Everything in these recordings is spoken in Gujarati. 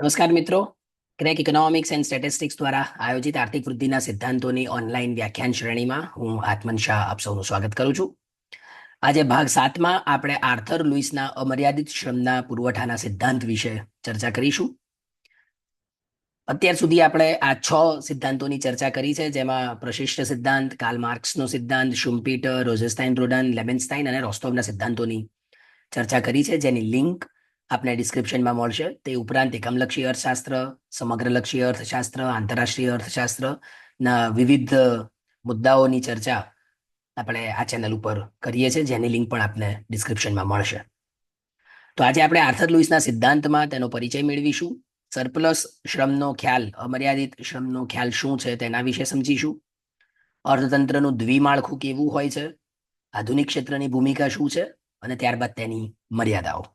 નમસ્કાર મિત્રો. ક્રેક ઇકોનોમિક્સ એન્ડ સ્ટેટિસ્ટિક્સ દ્વારા આયોજિત આર્થિક વૃદ્ધિના સિદ્ધાંતોની ઓનલાઈન વ્યાખ્યાન શ્રેણીમાં હું આત્મન શાહ આપ સૌનું સ્વાગત કરું છું. આજે ભાગ સાતમાં આપણે આર્થર લુઈસના અમર્યાદિત શ્રમના પુરવઠાના સિદ્ધાંત વિશે ચર્ચા કરીશું. અત્યાર સુધી આપણે આ છ સિદ્ધાંતોની ચર્ચા કરી છે, જેમાં પ્રશિષ્ટ સિદ્ધાંત, કાર્લ માર્ક્સનો સિદ્ધાંત, શુમ્પીટર, રોઝેસ્ટાઇન, રોડન, લેબેન્સ્ટાઇન અને રોસ્ટોવના સિદ્ધાંતોની ચર્ચા કરી છે, જેની લિંક આપને ડિસ્ક્રિપ્શનમાં મળશે. તે ઉપરાંત એકમલક્ષી અર્થશાસ્ત્ર, સમગ્રલક્ષી અર્થશાસ્ત્ર, આંતરરાષ્ટ્રીય અર્થશાસ્ત્ર, ના વિવિધ મુદ્દાઓની ચર્ચા આપણે આ ચેનલ ઉપર કરીએ છીએ, જેની લિંક પણ આપને ડિસ્ક્રિપ્શનમાં મળશે. તો આજે આપણે આર્થર લુઈસના સિદ્ધાંતમાં તેનો પરિચય મેળવીશું. સરપ્લસ શ્રમનો ખ્યાલ, અમર્યાદિત શ્રમનો ખ્યાલ શું છે તેના વિશે સમજીશું. અર્થતંત્રનું દ્વિમાળખું કેવું હોય છે? આધુનિક ક્ષેત્રની ભૂમિકા શું છે? અને ત્યારબાદ તેની મર્યાદાઓ.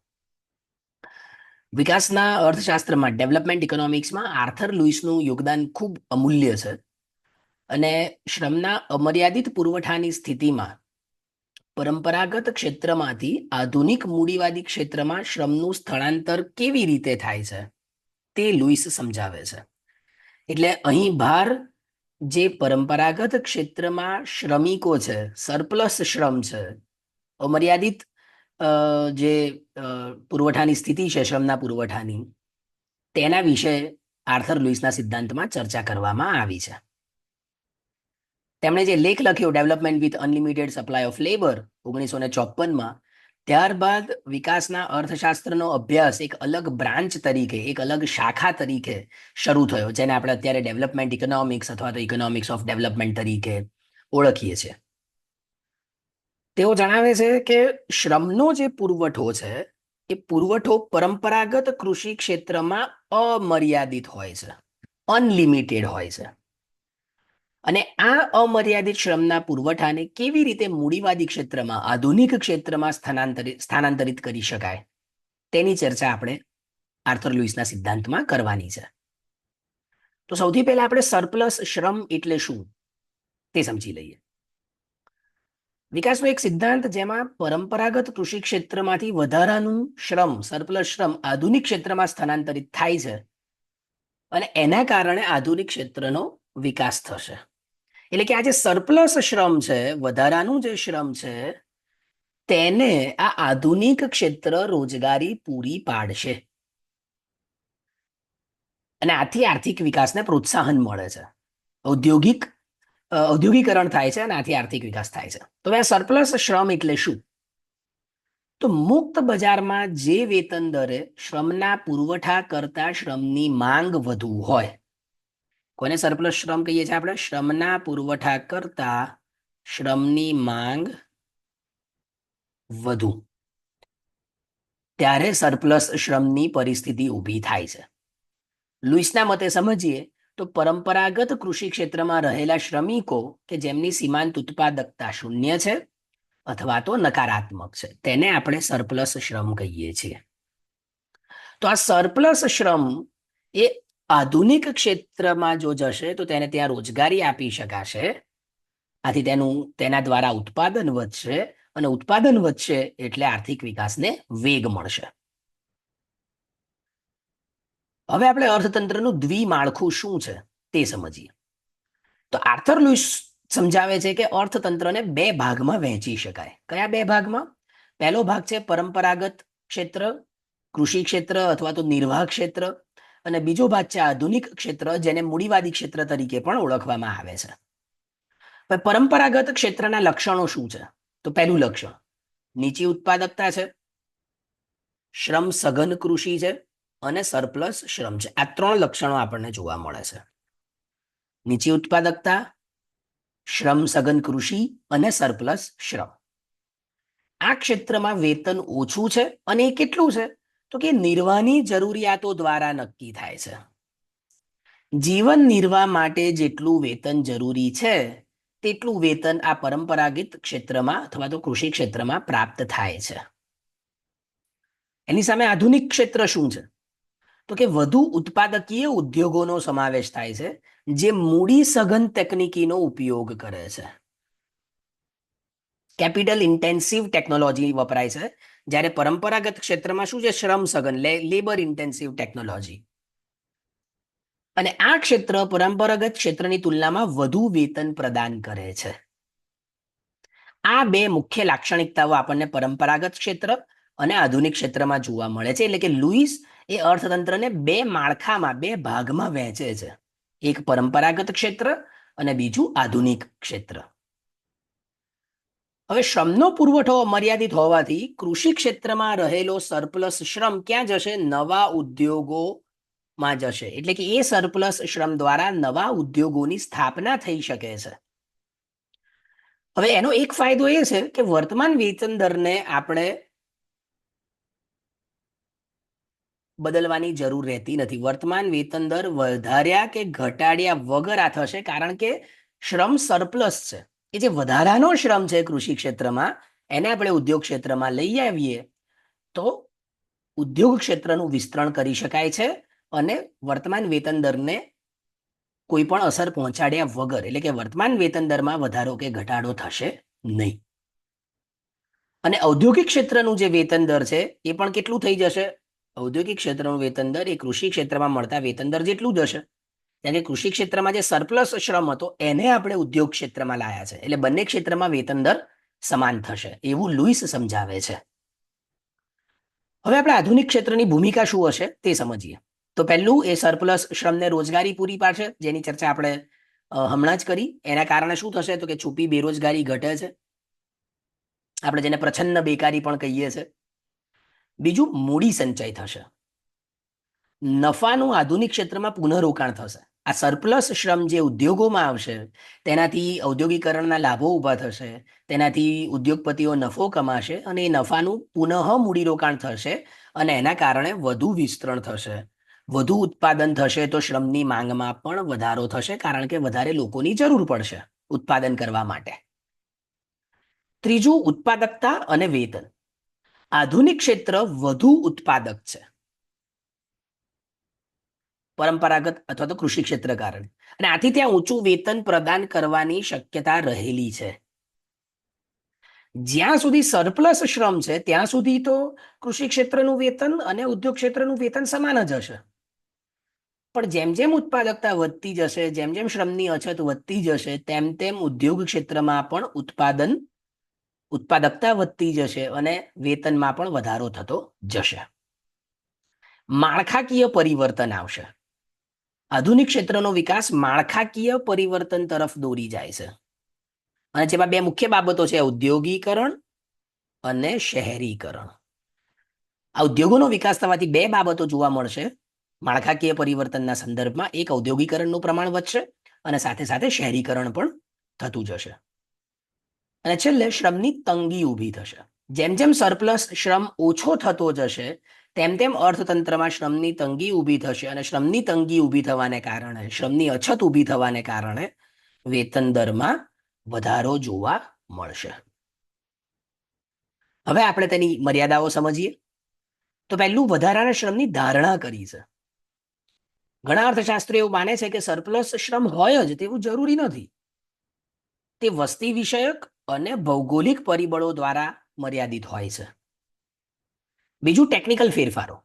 વિકાસના અર્થશાસ્ત્રમાં, ડેવલપમેન્ટ ઇકોનોમિક્સમાં આર્થર લુઈસનું યોગદાન ખૂબ અમૂલ્ય છે. અને શ્રમના અમર્યાદિત પુરવઠાની સ્થિતિમાં પરંપરાગત ક્ષેત્રમાંથી આધુનિક મૂડીવાદી ક્ષેત્રમાં શ્રમનું સ્થળાંતર કેવી રીતે થાય છે, તે લુઈસ સમજાવે છે. એટલે અહીં ભાર જે પરંપરાગત ક્ષેત્રમાં શ્રમિકો છે, સરપ્લસ શ્રમ છે, અમર્યાદિત જે પુરવઠાની સ્થિતિ છે, શ્રમના પુરવઠાની, તેના વિશે આર્થર લુઈસના સિદ્ધાંતમાં ચર્ચા કરવામાં આવી છે. તેમણે જે લેખ લખ્યો development with unlimited supply of labour ઓગણીસો ને ચોપનમાં ત્યારબાદ વિકાસના અર્થશાસ્ત્રનો અભ્યાસ એક અલગ બ્રાન્ચ તરીકે, એક અલગ શાખા તરીકે શરૂ થયો, જેને આપણે અત્યારે ડેવલપમેન્ટ ઇકોનોમિક્સ અથવા તો ઇકોનોમિક્સ ઓફ ડેવલપમેન્ટ તરીકે ઓળખીએ છીએ. તેઓ જણાવે છે કે શ્રમનો જે પુરવઠો છે, એ પુરવઠો પરંપરાગત કૃષિ ક્ષેત્રમાં અમર્યાદિત હોય છે, અનલિમિટેડ હોય છે. અને આ અમર્યાદિત શ્રમના પુરવઠાને કેવી રીતે મૂડીવાદી ક્ષેત્રમાં, આધુનિક ક્ષેત્રમાં સ્થાનાંતરિત સ્થાનાંતરિત કરી શકાય? તેની ચર્ચા આપણે આર્થર લુઇસના સિદ્ધાંતમાં કરવાની છે. તો સૌથી પહેલા આપણે સરપ્લસ શ્રમ એટલે શું? તે સમજી લઈએ. વિકાસનો એક સિદ્ધાંત જેમાં પરંપરાગત કૃષિ ક્ષેત્રમાંથી વધારાનું શ્રમ સરપ્લસ શ્રમ આધુનિક ક્ષેત્રમાં સ્થાનાંતરિત થાય છે. અને એના કારણે આધુનિક ક્ષેત્રનો વિકાસ થશે. એટલે કે આ જે સરપ્લસ શ્રમ છે, વધારાનું જે શ્રમ છે, તેને આ આધુનિક ક્ષેત્ર રોજગારી પૂરી પાડશે. અને આથી આર્થિક વિકાસને પ્રોત્સાહન મળે છે. ઔદ્યોગિક ઔદ્યોગિકરણ થાય છે અને આથી આર્થિક વિકાસ થાય છે. તો હવે આ સરપ્લસ શ્રમ એટલે શું? તો મુક્ત બજારમાં જે વેતન દરે શ્રમના પુરવઠા કરતા શ્રમની માંગ વધુ હોય. કોને સરપ્લસ શ્રમ કહીએ છીએ આપણે? શ્રમના પુરવઠા કરતા શ્રમની માંગ વધુ. ત્યારે સરપ્લસ શ્રમની પરિસ્થિતિ ઊભી થાય છે. લુઈસના મતે સમજીએ તો પરંપરાગત કૃષિ ક્ષેત્રમાં રહેલા શ્રમિકો કે જેમની સીમાંત ઉત્પાદકતા શૂન્ય છે અથવા તો નકારાત્મક છે, તેને આપણે સરપ્લસ શ્રમ કહીએ છીએ. તો આ સરપ્લસ શ્રમ એ આધુનિક ક્ષેત્રમાં જો જશે તો તેને ત્યાં રોજગારી આપી શકાશે. આથી તેનું, તેના દ્વારા ઉત્પાદન વધશે અને ઉત્પાદન વધશે એટલે આર્થિક વિકાસને વેગ મળશે. હવે આપણે અર્થતંત્રનું દ્વિમાળખું શું છે તે સમજીએ. તો આર્થર લુઈસ સમજાવે છે કે અર્થતંત્રને બે ભાગમાં વહેંચી શકાય. કયા બે ભાગમાં? પહેલો ભાગ છે પરંપરાગત ક્ષેત્ર, કૃષિ ક્ષેત્ર અથવા તો નિર્વાહ ક્ષેત્ર અને બીજો ભાગ છે આધુનિક ક્ષેત્ર જેને મૂડીવાદી ક્ષેત્ર તરીકે પણ ઓળખવામાં આવે છે. પરંપરાગત ક્ષેત્રના લક્ષણો શું છે? તો પહેલું લક્ષણ, નીચી ઉત્પાદકતા છે, શ્રમ સઘન કૃષિ છે અને સરપ્લસ શ્રમ છે. આ ત્રણ લક્ષણો આપણને જોવા મળે છે. નીચી ઉત્પાદકતા, શ્રમ સઘન કૃષિ અને સરપ્લસ શ્રમ. આ ક્ષેત્રમાં વેતન ઓછું છે અને એ કેટલું છે? તો કે નિર્વાહની જરૂરિયાતો દ્વારા નક્કી થાય છે. જીવન નિર્વાહ માટે જેટલું વેતન જરૂરી છે, તેટલું વેતન આ પરંપરાગત ક્ષેત્રમાં અથવા તો કૃષિ ક્ષેત્રમાં પ્રાપ્ત થાય છે. એની સામે આધુનિક ક્ષેત્ર શું છે? તો કે વધુ ઉત્પાદકીય ઉદ્યોગોનો સમાવેશ થાય છે, જે મૂડી સઘન તકનીકીનો ઉપયોગ કરે છે. કેપિટલ ઇન્ટેન્સિવ ટેકનોલોજી વપરાય છે, જ્યારે પરંપરાગત ક્ષેત્રમાં શું છે, શ્રમ સઘન લેબર ઇન્ટેન્સિવ ટેકનોલોજી. અને આ ક્ષેત્ર પરંપરાગત ક્ષેત્રની તુલનામાં વધુ વેતન પ્રદાન કરે છે. આ બે મુખ્ય લાક્ષણિકતાઓ આપણને પરંપરાગત ક્ષેત્ર અને આધુનિક ક્ષેત્રમાં જોવા મળે છે, એટલે કે લુઈસ એ અર્થતંત્રને બે માળખામાં, બે ભાગમાં વહેંચે છે. એક પરંપરાગત ક્ષેત્ર અને બીજું આધુનિક ક્ષેત્ર. હવે શ્રમનો પુરવઠો મર્યાદિત હોવાથી કૃષિ ક્ષેત્રમાં રહેલો સરપ્લસ શ્રમ ક્યાં જશે? નવા ઉદ્યોગોમાં જશે. એટલે કે એ સરપ્લસ શ્રમ દ્વારા નવા ઉદ્યોગોની સ્થાપના થઈ શકે છે. હવે એનો એક ફાયદો એ છે કે વર્તમાન વેતન દરને આપણે બદલવાની જરૂર રહેતી નથી. વર્તમાન વેતન દર વધાર્યા કે ઘટાડ્યા વગર આ થશે? કારણ કે શ્રમ સરપ્લસ છે. એ જે વધારાનો શ્રમ છે કૃષિ ક્ષેત્રમાં, એને આપણે ઉદ્યોગ ક્ષેત્રમાં લઈ આવીએ, તો ઉદ્યોગ ક્ષેત્રનું વિસ્તરણ કરી શકાય છે અને વર્તમાન વેતન દરને કોઈ પણ અસર પહોંચાડ્યા વગર, એટલે કે વર્તમાન વેતન દરમાં વધારો કે ઘટાડો થશે નહીં. અને ઔદ્યોગિક ક્ષેત્રનું જે વેતન દર છે, એ પણ કેટલું થઈ જશે? ઔદ્યોગિક ક્ષેત્રનું વેતન દર એ કૃષિ ક્ષેત્રમાં મળતા વેતન દર જેટલું જ હશે. કારણ કે કૃષિ ક્ષેત્રમાં જે સરપ્લસ શ્રમ હતો, એને આપણે ઉદ્યોગ ક્ષેત્રમાં લાયા છે. એટલે બંને ક્ષેત્રમાં વેતન દર સમાન થશે. એવું લુઈસ સમજાવે છે. હવે આપણે આધુનિક ક્ષેત્રની ભૂમિકા શું હશે તે સમજીએ. તો પહેલું એ સરપ્લસ શ્રમને રોજગારી પૂરી પાડશે, જેની ચર્ચા આપણે હમણાં જ કરી. એના કારણે શું થશે તો કે છુપી બેરોજગારી ઘટે છે. આપણે જેને પ્રછન્ન બેકારી પણ કહીએ છીએ બીજું મૂડી સંચય થશે. નફાનું આધુનિક ક્ષેત્રમાં પુનઃરોકાણ થશે. આ સરપ્લસ શ્રમ જે ઉદ્યોગોમાં આવશે, તેનાથી ઔદ્યોગિકરણના લાભો ઊભા થશે, તેનાથી ઉદ્યોગપતિઓ નફો કમાશે અને એ નફાનું પુનઃ મૂડીરોકાણ થશે અને એના કારણે વધુ વિસ્તરણ થશે. વધુ ઉત્પાદન થશે તો શ્રમની માંગમાં પણ વધારો થશે કારણ કે વધારે લોકોની જરૂર પડશે ઉત્પાદન કરવા માટે. ત્રીજું ઉત્પાદકતા અને વેતન. આધુનિક ક્ષેત્ર વધુ ઉત્પાદક છે. પરંપરાગત અથવા તો કૃષિ ક્ષેત્ર કારણે. અને આથી ત્યાં ઊંચું વેતન પ્રદાન કરવાની શક્યતા રહેલી છે. જ્યાં સુધી સરપ્લસ શ્રમ છે, ત્યાં સુધી તો કૃષિ ક્ષેત્રનું વેતન અને ઉદ્યોગ ક્ષેત્રનું વેતન સમાન જ હશે. પણ જેમ જેમ ઉત્પાદકતા વધતી જશે, જેમ જેમ શ્રમની અછત વધતી જશે, તેમ તેમ ઉદ્યોગ ક્ષેત્રમાં પણ ઉત્પાદન ઉત્પાદકતા વધતી જશે અને વેતનમાં પણ વધારો થતો જશે. માળખાકીય પરિવર્તન આવશે. આધુનિક ક્ષેત્રનો વિકાસ માળખાકીય પરિવર્તન તરફ દોરી જાય છે. અને જેમાં બે મુખ્ય બાબતો છે ઉદ્યોગીકરણ અને શહેરીકરણ. આ ઉદ્યોગોનો વિકાસ થવાથી બે બાબતો જોવા મળશે. માળખાકીય પરિવર્તનના સંદર્ભમાં એક ઔદ્યોગિકરણનું પ્રમાણ વધશે અને સાથે સાથે શહેરીકરણ પણ થતું જશે. અને છેલ્લે શ્રમની તંગી ઊભી થશે. જેમ જેમ સરપ્લસ શ્રમ ઓછો થતો જશે, તેમ તેમ અર્થતંત્રમાં શ્રમની તંગી ઊભી થશે અને શ્રમની તંગી ઊભી થવાને કારણે, શ્રમની અછત ઊભી થવાને કારણે વેતન દરમાં વધારો જોવા મળશે. હવે આપણે તેની મર્યાદાઓ સમજીએ. તો પહેલું, વધારાના શ્રમની ધારણા કરી છે. ઘણા અર્થશાસ્ત્રીઓ એવું માને છે કે સરપ્લસ શ્રમ હોય જ તેવું જરૂરી નથી. તે વસ્તી વિષયક અને ભૌગોલિક પરિબળો દ્વારા મર્યાદિત હોય છે. બીજું ટેકનિકલ ફેરફારો.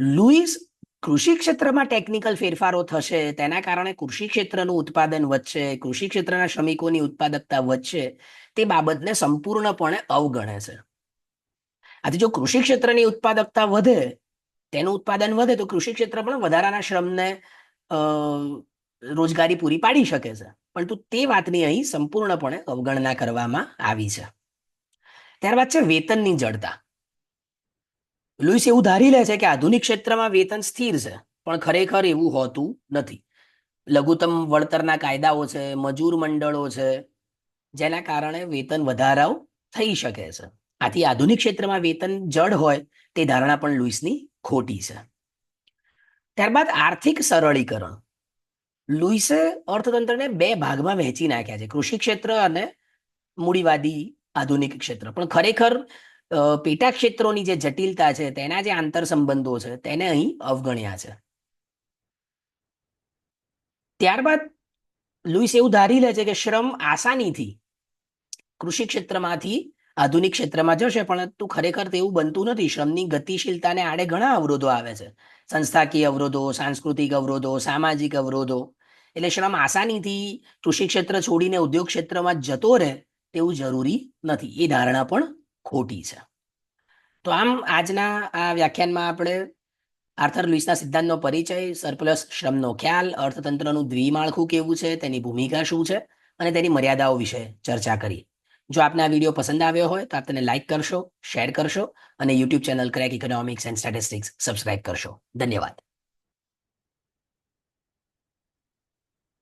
લુઈસ કૃષિ ક્ષેત્રમાં ટેકનિકલ ફેરફારો થશે, તેના કારણે કૃષિ ક્ષેત્રનું ઉત્પાદન વધશે, કૃષિ ક્ષેત્રના શ્રમિકોની ઉત્પાદકતા વધશે, તે બાબતને સંપૂર્ણપણે અવગણે છે. આથી જો કૃષિ ક્ષેત્રની ઉત્પાદકતા વધે, તેનું ઉત્પાદન વધે, તો કૃષિ ક્ષેત્ર પણ વધારાના શ્રમને રોજગારી પૂરી પાડી શકે છે. પરંતુ તે વાતની અહીં સંપૂર્ણપણે અવગણના કરવામાં આવી છે. ત્યારબાદ છે વેતનની જડતા. લુઈસ એવું ધારી લે છે કે આધુનિક ક્ષેત્રમાં વેતન સ્થિર છે, પણ ખરેખર એવું હોતું નથી. લઘુત્તમ વળતરના કાયદાઓ છે, મજૂર મંડળો છે, જેના કારણે વેતન વધારાઓ થઈ શકે છે. આથી આધુનિક ક્ષેત્રમાં વેતન જડ હોય તે ધારણા પણ લુઈસની ખોટી છે. ત્યારબાદ આર્થિક સરળીકરણ. લુઈસે અર્થતંત્રને બે ભાગમાં વહેંચી નાખ્યા છે. કૃષિ ક્ષેત્ર અને મૂડીવાદી આધુનિક ક્ષેત્ર. પણ ખરેખર પેટા ક્ષેત્રોની જે જટિલતા છે, તેના જે આંતર સંબંધો છે, તેને અહીં અવગણ્યા છે. ત્યારબાદ લુઈસ એવું ધારી લે છે કે શ્રમ આસાનીથી કૃષિ ક્ષેત્રમાંથી આધુનિક ક્ષેત્રમાં જશે, પણ તું ખરેખર તેવું બનતું નથી. શ્રમની ગતિશીલતાને આડે ઘણા અવરોધો આવે છે. સંસ્થાકીય અવરોધો, સાંસ્કૃતિક અવરોધો, સામાજિક અવરોધો. એટલે શ્રમ આસાનીથી કૃષિ ક્ષેત્ર છોડીને ઉદ્યોગ ક્ષેત્રમાં જતો રહે તેવું જરૂરી નથી. એ ધારણા પણ ખોટી છે. તો આમ આજના આ વ્યાખ્યાનમાં આપણે આર્થર લુઇસના સિદ્ધાંતનો પરિચય, સરપ્લસ શ્રમનો ખ્યાલ, અર્થતંત્રનું દ્વિમાળખું કેવું છે, તેની ભૂમિકા શું છે, અને તેની મર્યાદાઓ વિશે ચર્ચા કરી જો આપને આ વીડિયો પસંદ આવ્યો હોય તો આપ તેને લાઇક કરશો શેર કરશો અને YouTube channel Crack Economics and Statistics subscribe કરશો. ધન્યવાદ.